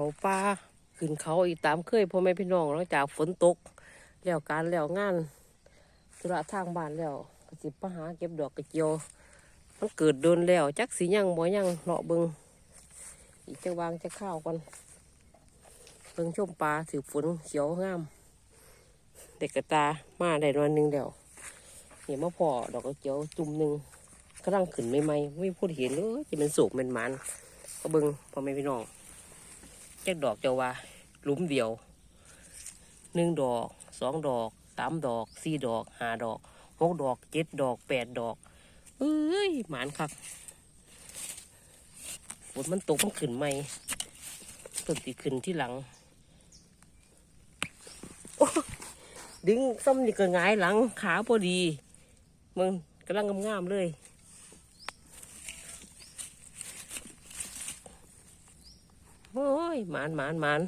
เขาป่าขึ้นเขาอีกตามเคยพ่อแม่พี่น้องหลังจากฝนตก แล้วการแล้วงานธุระทางบ้านแล้วกสิไปหาเก็บดอกกระเจียวมันเกิดโดนแล้วจักสียังบ่ยังเลาะเบิงอีกจะวางจะข้าวก่อนเบิงชมปลาถือฝนเขียวงาม เด็กกระตามาได้วันหนึ่งแล้วเห็นมาพอดอกกระเจียวจุ่มหนึ่งกำลังขึ้นใหม่ๆไม่พูดเห็นเลยจะเป็นสุกเป็นมันก็เบิงพ่อแม่พี่น้อง จ็คดอกเจ้าว่าหลุมเดียวหนึ่งดอกสองดอกสามดอกสี่ดอกห้าดอกหกดอกเจ็ดดอกแปดดอกเอ้ยหมานคักฝนมันตกมันขึ้นใหมต้นตีขึ้นที่หลังโอ้ดึงซ้ำนี่ก็หงายหลังขาพอดี มึงกำลังงามๆเลยโอ้ ยหมานหมานหมาน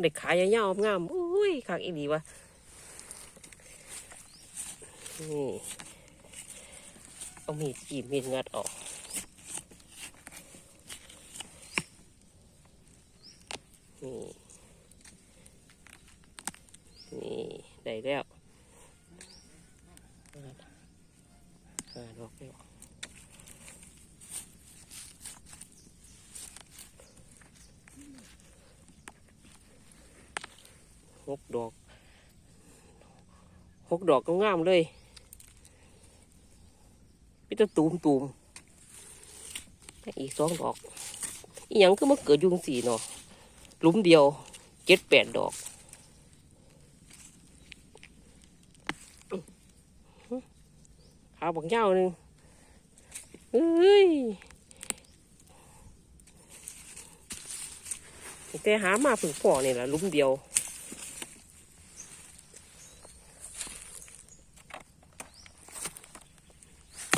เด็กขายาวๆงามอุ้ยคักอีดีวะนี่เอามีดจีบมีดงัดออกนี่นี่ได้แล้วหาดอกแล้ว หกดอกหกดอกก็งามเลยมีแต่ตูมตูมอีกสองดอก อีหยังก็มาเกิดยุงสีเนาะหลุมเดียวเจ็ดแปดดอกขาบักเจ้าหนึ่งเอ้ยแต่หามาผึ่งพ่อนี่แหละลุมเดียว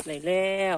ได้แล้ว